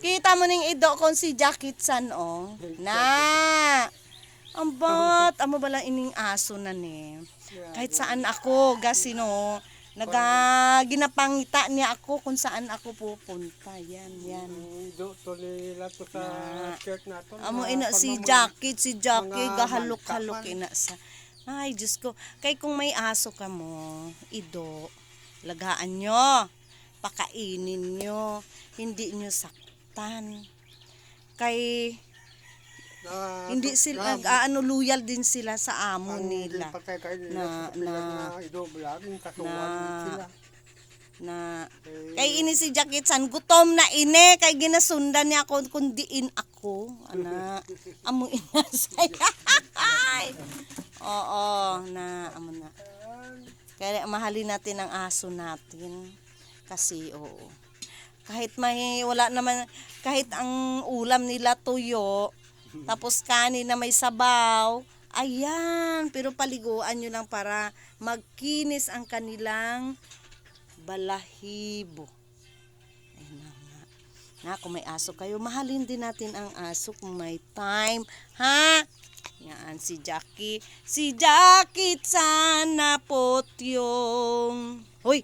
Kita mo ning ido kon si Jackie Chan oh. Na. Ang bat, amo bala ining aso na ni. Kahit saan ako, gasino, naga ginapangita niya ako kung saan ako pupunta. Yan, yan. Do to nila to sa church nato. Amo ina si. Jackie, si Jackie mga gahalok-halok ina sa. Ay, Diyos ko. Kay kung may aso ka mo, ido, lagaan nyo, pakainin nyo, hindi nyo saktan. Kay Na- hindi sila na- ano loyal din sila sa amo nila. Na- na- na na- na Eh, kay ini si Jackie Chan gutom na ine kay ginasundan niya ako kundiin ako. Ana amo ina saya Ay. oo na amo na. Kaya mahalin natin ang aso natin. Kasi oo kahit may wala naman kahit ang ulam nila tuyo tapos kanin na may sabaw ayan pero paliguan nyo lang para magkinis ang kanilang balahibo. Na nga na kung may aso kayo mahalin din natin ang aso kung may time ha? Yan si Jackie. Si Jackie sana potyong hoy